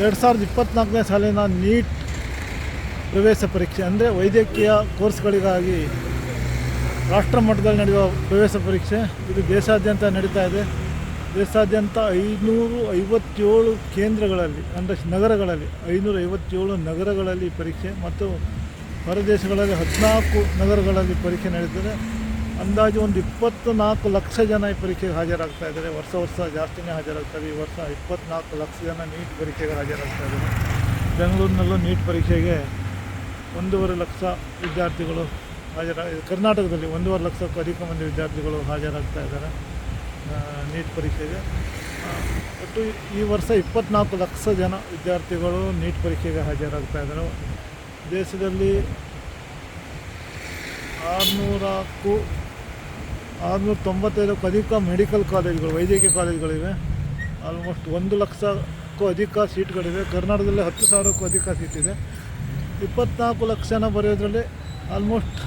ಎರಡು ಸಾವಿರದ ಇಪ್ಪತ್ತ್ನಾಲ್ಕನೇ ಸಾಲಿನ ನೀಟ್ ಪ್ರವೇಶ ಪರೀಕ್ಷೆ, ಅಂದರೆ ವೈದ್ಯಕೀಯ ಕೋರ್ಸ್ಗಳಿಗಾಗಿ ರಾಷ್ಟ್ರ ಮಟ್ಟದಲ್ಲಿ ನಡೆಯುವ ಪ್ರವೇಶ ಪರೀಕ್ಷೆ. ಇದು ದೇಶಾದ್ಯಂತ ನಡೀತಾ ಇದೆ. ದೇಶಾದ್ಯಂತ ಐನೂರು ಐವತ್ತೇಳು ಕೇಂದ್ರಗಳಲ್ಲಿ, ಅಂದರೆ ನಗರಗಳಲ್ಲಿ ಐನೂರ ಐವತ್ತೇಳು ನಗರಗಳಲ್ಲಿ ಪರೀಕ್ಷೆ ಮತ್ತು ಹೊರದೇಶಗಳಲ್ಲಿ ಹದಿನಾಲ್ಕು ನಗರಗಳಲ್ಲಿ ಪರೀಕ್ಷೆ ನಡೀತದೆ. ಅಂದಾಜು ಒಂದು ಇಪ್ಪತ್ತು ನಾಲ್ಕು ಲಕ್ಷ ಜನ ಈ ಪರೀಕ್ಷೆಗೆ ಹಾಜರಾಗ್ತಾ ಇದ್ದಾರೆ. ವರ್ಷ ವರ್ಷ ಜಾಸ್ತಿನೇ ಹಾಜರಾಗ್ತಾರೆ ಈ ವರ್ಷ ಇಪ್ಪತ್ನಾಲ್ಕು ಲಕ್ಷ ಜನ ನೀಟ್ ಪರೀಕ್ಷೆಗೆ ಹಾಜರಾಗ್ತಾ ಇದ್ದಾರೆ. ಬೆಂಗಳೂರಿನಲ್ಲೂ ನೀಟ್ ಪರೀಕ್ಷೆಗೆ ಒಂದೂವರೆ ಲಕ್ಷ ವಿದ್ಯಾರ್ಥಿಗಳು ಹಾಜರ, ಕರ್ನಾಟಕದಲ್ಲಿ ಒಂದೂವರೆ ಲಕ್ಷಕ್ಕೂ ಅಧಿಕ ಮಂದಿ ವಿದ್ಯಾರ್ಥಿಗಳು ಹಾಜರಾಗ್ತಾ ಇದ್ದಾರೆ ನೀಟ್ ಪರೀಕ್ಷೆಗೆ. ಒಟ್ಟು ಈ ವರ್ಷ ಇಪ್ಪತ್ನಾಲ್ಕು ಲಕ್ಷ ಜನ ವಿದ್ಯಾರ್ಥಿಗಳು ನೀಟ್ ಪರೀಕ್ಷೆಗೆ ಹಾಜರಾಗ್ತಾ ಇದ್ದಾರೆ. ದೇಶದಲ್ಲಿ ಆರುನೂರಕ್ಕೂ ಆರುನೂರ ತೊಂಬತ್ತೈದಕ್ಕೂ ಅಧಿಕ ಮೆಡಿಕಲ್ ಕಾಲೇಜ್ಗಳು, ವೈದ್ಯಕೀಯ ಕಾಲೇಜ್ಗಳಿವೆ. ಆಲ್ಮೋಸ್ಟ್ ಒಂದು ಲಕ್ಷಕ್ಕೂ ಅಧಿಕ ಸೀಟ್ಗಳಿವೆ. ಕರ್ನಾಟಕದಲ್ಲಿ ಹತ್ತು ಸಾವಿರಕ್ಕೂ ಅಧಿಕ ಸೀಟ್ ಇದೆ. ಇಪ್ಪತ್ನಾಲ್ಕು ಲಕ್ಷ ಜನ ಬರೆಯೋದ್ರಲ್ಲಿ ಆಲ್ಮೋಸ್ಟ್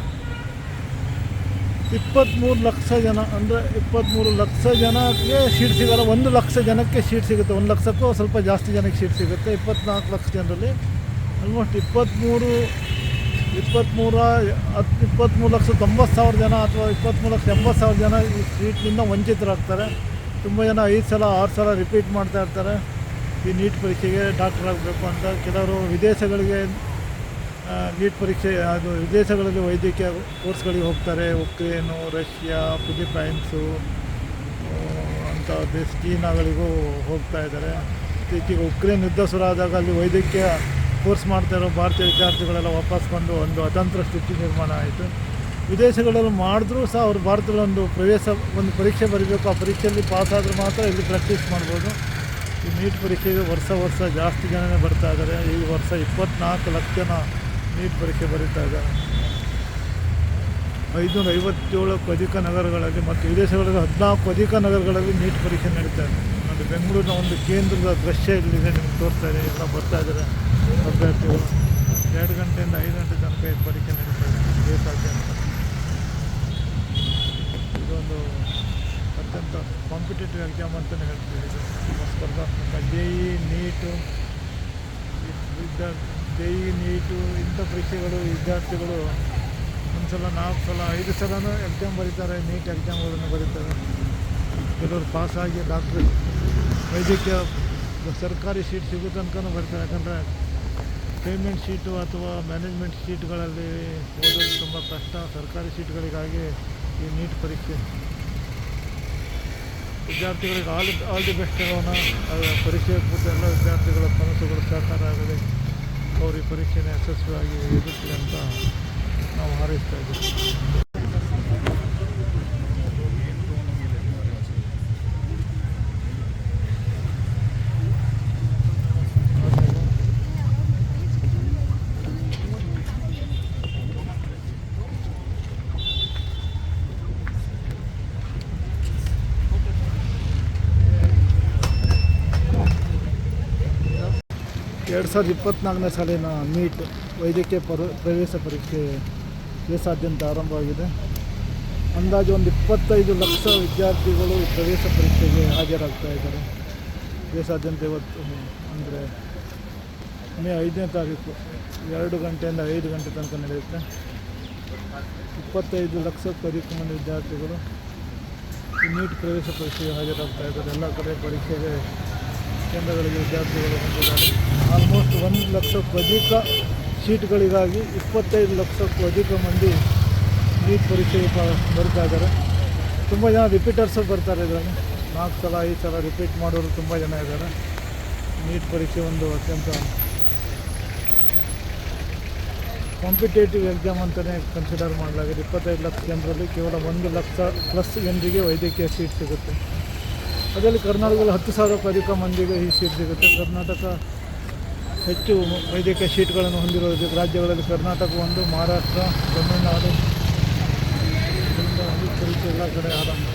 ಇಪ್ಪತ್ತ್ಮೂರು ಲಕ್ಷ ಜನ, ಅಂದರೆ ಇಪ್ಪತ್ತ್ಮೂರು ಲಕ್ಷ ಜನಕ್ಕೆ ಸೀಟ್ ಸಿಗೋಲ್ಲ, ಒಂದು ಲಕ್ಷ ಜನಕ್ಕೆ ಸೀಟ್ ಸಿಗುತ್ತೆ. ಒಂದು ಲಕ್ಷಕ್ಕೂ ಸ್ವಲ್ಪ ಜಾಸ್ತಿ ಜನಕ್ಕೆ ಸೀಟ್ ಸಿಗುತ್ತೆ. ಇಪ್ಪತ್ನಾಲ್ಕು ಲಕ್ಷ ಜನರಲ್ಲಿ ಆಲ್ಮೋಸ್ಟ್ ಇಪ್ಪತ್ತ್ಮೂರು ಇಪ್ಪತ್ತ್ಮೂರ ಹತ್ತು ಇಪ್ಪತ್ತ್ಮೂರು ಲಕ್ಷ ತೊಂಬತ್ತು ಸಾವಿರ ಜನ ಅಥವಾ ಇಪ್ಪತ್ತ್ಮೂರು ಲಕ್ಷ ಎಂಬತ್ತು ಸಾವಿರ ಜನ ಈ ಸೀಟ್ನಿಂದ ವಂಚಿತರಾಗ್ತಾರೆ. ತುಂಬ ಜನ ಐದು ಸಲ, ಆರು ಸಲ ರಿಪೀಟ್ ಮಾಡ್ತಾ ಇರ್ತಾರೆ. ಈ ನೀಟ್ ಪರೀಕ್ಷೆಗೆ ಡಾಕ್ಟರ್ ಆಗಬೇಕು ಅಂತ. ಕೆಲವರು ವಿದೇಶಗಳಿಗೆ ನೀಟ್ ಪರೀಕ್ಷೆ, ಅದು ವಿದೇಶಗಳಲ್ಲಿ ವೈದ್ಯಕೀಯ ಕೋರ್ಸ್ಗಳಿಗೆ ಹೋಗ್ತಾರೆ. ಉಕ್ರೇನು ರಷ್ಯಾ ಫಿಲಿಪೈನ್ಸು ಅಂತ ದೇಶ, ಚೀನಾಗಳಿಗೂ ಹೋಗ್ತಾ ಇದ್ದಾರೆ. ಇತ್ತೀಚೆಗೆ ಉಕ್ರೇನ್ ಯುದ್ಧ ಶುರುವಾದಾಗ ಅಲ್ಲಿ ವೈದ್ಯಕೀಯ ಕೋರ್ಸ್ ಮಾಡ್ತಾ ಇರೋ ಭಾರತೀಯ ವಿದ್ಯಾರ್ಥಿಗಳೆಲ್ಲ ವಾಪಸ್ ಬಂದು ಒಂದು ಅತಂತ್ರ ಸ್ಥಿತಿ ನಿರ್ಮಾಣ ಆಯಿತು. ವಿದೇಶಗಳಲ್ಲಿ ಮಾಡಿದ್ರೂ ಸಹ ಅವರು ಭಾರತದಲ್ಲಿ ಒಂದು ಪ್ರವೇಶ, ಒಂದು ಪರೀಕ್ಷೆ ಬರೀಬೇಕು. ಆ ಪರೀಕ್ಷೆಯಲ್ಲಿ ಪಾಸ್ ಆದರೆ ಮಾತ್ರ ಇಲ್ಲಿ ಪ್ರಾಕ್ಟೀಸ್ ಮಾಡ್ಬೋದು. ಈ ನೀಟ್ ಪರೀಕ್ಷೆಗೆ ವರ್ಷ ವರ್ಷ ಜಾಸ್ತಿ ಜನನೇ ಬರ್ತಾ ಇದ್ದಾರೆ. ಈ ವರ್ಷ ಇಪ್ಪತ್ನಾಲ್ಕು ಲಕ್ಷ ಜನ ನೀಟ್ ಪರೀಕ್ಷೆ ಬರೀತಾ ಇದ್ದಾರೆ. ಐದುನೂರ ಐವತ್ತೇಳಕ್ಕೂ ಅಧಿಕ ನಗರಗಳಲ್ಲಿ ಮತ್ತು ವಿದೇಶಗಳಲ್ಲಿ ಹದಿನಾಲ್ಕು ಅಧಿಕ ನಗರಗಳಲ್ಲಿ ನೀಟ್ ಪರೀಕ್ಷೆ ನಡೀತಾ ಇದೆ. ನೋಡಿ ಬೆಂಗಳೂರಿನ ಒಂದು ಕೇಂದ್ರದ ದೃಶ್ಯ ಇಲ್ಲಿದೆ, ನಿಮ್ಗೆ ತೋರ್ತಾ ಇದೆ ಎಲ್ಲ ಬರ್ತಾ ಇದ್ದಾರೆ. ಅಭ್ಯರ್ಥಿಗಳು ಎರಡು ಗಂಟೆಯಿಂದ ಐದು ಗಂಟೆ ತನಕ ಈ ಪರೀಕ್ಷೆ ನಡೀತಾ ಇದೆ. ದೇಶಾದ್ಯಂತ ಇದೊಂದು ಅತ್ಯಂತ ಕಾಂಪಿಟೇಟಿವ್ ಎಕ್ಸಾಮ್ ಅಂತಲೇ ಹೇಳ್ತೀವಿ ಇದು. ನಮ್ಮ ಸ್ಪರ್ಧಾತ್ಮಕ. ಜೆ ಇ ನೀಟು ವಿದ್ಯಾರ್ಥಿ ಜೆ ಇ ನೀಟು ಇಂಥ ಪರೀಕ್ಷೆಗಳು ವಿದ್ಯಾರ್ಥಿಗಳು ಒಂದು ಸಲ ನಾಲ್ಕು ಸಲ ಐದು ಸಲನೂ ಎಕ್ಸಾಮ್ ಬರೀತಾರೆ ನೀಟ್ ಎಕ್ಸಾಮ್ಗಳನ್ನು ಬರೀತಾರೆ. ಕೆಲವರು ಪಾಸಾಗಿ ಡಾಕ್ಟ್ರ್ ವೈದ್ಯಕೀಯ ಸರ್ಕಾರಿ ಸೀಟ್ ಸಿಗೋ ತನಕನೂ ಬರ್ತಾರೆ. ಯಾಕಂದರೆ ಪೇಮೆಂಟ್ ಶೀಟು ಅಥವಾ ಮ್ಯಾನೇಜ್ಮೆಂಟ್ ಶೀಟ್ಗಳಲ್ಲಿ ಓದೋದು ತುಂಬ ಕಷ್ಟ. ಸರ್ಕಾರಿ ಶೀಟ್ಗಳಿಗಾಗಿ ಈ ನೀಟ್ ಪರೀಕ್ಷೆ. ವಿದ್ಯಾರ್ಥಿಗಳಿಗೆ ಆಲ್ ಆಲ್ ದಿ ಬೆಸ್ಟ್ ಹೇಳೋಣ. ಪರೀಕ್ಷೆ ಕೂತ ಎಲ್ಲ ವಿದ್ಯಾರ್ಥಿಗಳ ಕನಸುಗಳು ಸಾಕಾರ ಆಗಲಿ ಅವರು ಈ ಪರೀಕ್ಷೆನ ಯಶಸ್ವಿಯಾಗಿ ಎದುರಿಸಲಿ ಅಂತ ನಾವು ಹಾರೈಸ್ತಾ ಇದ್ದೀವಿ. ಎರಡು ಸಾವಿರದ ಇಪ್ಪತ್ತ್ನಾಲ್ಕನೇ ಸಾಲಿನ ನೀಟ್ ವೈದ್ಯಕೀಯ ಪರ, ಪ್ರವೇಶ ಪರೀಕ್ಷೆ ದೇಶಾದ್ಯಂತ ಆರಂಭವಾಗಿದೆ. ಅಂದಾಜು ಒಂದು ಇಪ್ಪತ್ತೈದು ಲಕ್ಷ ವಿದ್ಯಾರ್ಥಿಗಳು ಪ್ರವೇಶ ಪರೀಕ್ಷೆಗೆ ಹಾಜರಾಗ್ತಾ ಇದ್ದಾರೆ. ದೇಶಾದ್ಯಂತ ಇವತ್ತು, ಅಂದರೆ ಮೇ ಐದನೇ ತಾರೀಕು, ಎರಡು ಗಂಟೆಯಿಂದ ಐದು ಗಂಟೆ ತನಕ ನಡೆಯುತ್ತೆ. ಇಪ್ಪತ್ತೈದು ಲಕ್ಷಕ್ಕೂ ಅಧಿಕ ಮಂದಿ ವಿದ್ಯಾರ್ಥಿಗಳು ನೀಟ್ ಪ್ರವೇಶ ಪರೀಕ್ಷೆಗೆ ಹಾಜರಾಗ್ತಾ ಇದ್ದಾರೆ. ಎಲ್ಲ ಕಡೆ ಪರೀಕ್ಷೆಗೆ ಕೇಂದ್ರಗಳಿಗೆ ವಿದ್ಯಾರ್ಥಿಗಳು ಹೊಂದಿದ್ದಾರೆ ಆಲ್ಮೋಸ್ಟ್ ಒಂದು ಲಕ್ಷಕ್ಕೂ ಅಧಿಕ ಸೀಟ್ಗಳಿಗಾಗಿ ಇಪ್ಪತ್ತೈದು ಲಕ್ಷಕ್ಕೂ ಅಧಿಕ ಮಂದಿ ನೀಟ್ ಪರೀಕ್ಷೆಗೆ ಬರ್ತಾ ಇದ್ದಾರೆ. ತುಂಬ ಜನ ರಿಪೀಟರ್ಸು ಬರ್ತಾರೆ ಇದರಲ್ಲಿ. ನಾಲ್ಕು ಸಲ, ಐದು ಸಲ ರಿಪೀಟ್ ಮಾಡೋರು ತುಂಬ ಜನ ಇದ್ದಾರೆ. ನೀಟ್ ಪರೀಕ್ಷೆ ಒಂದು ಅತ್ಯಂತ ಕಾಂಪಿಟೇಟಿವ್ ಎಕ್ಸಾಮ್ ಅಂತಲೇ ಕನ್ಸಿಡರ್ ಮಾಡಲಾಗಿದೆ. ಇಪ್ಪತ್ತೈದು ಲಕ್ಷ ಜನರಲ್ಲಿ ಕೇವಲ ಒಂದು ಲಕ್ಷ ಪ್ಲಸ್ ಜನರಿಗೆ ವೈದ್ಯಕೀಯ ಸೀಟ್ ಸಿಗುತ್ತೆ. ಅದರಲ್ಲಿ ಕರ್ನಾಟಕದಲ್ಲಿ ಹತ್ತು ಸಾವಿರಕ್ಕೂ ಅಧಿಕ ಮಂದಿಗೆ ಈ ಸೀಟ್ ಸಿಗುತ್ತೆ. ಕರ್ನಾಟಕ ಹೆಚ್ಚು ವೈದ್ಯಕೀಯ ಸೀಟ್ಗಳನ್ನು ಹೊಂದಿರೋ ರಾಜ್ಯಗಳಲ್ಲಿ ಕರ್ನಾಟಕ ಒಂದು, ಮಹಾರಾಷ್ಟ್ರ, ತಮಿಳುನಾಡು ಎಲ್ಲ ಕಡೆ ಆರಂಭ.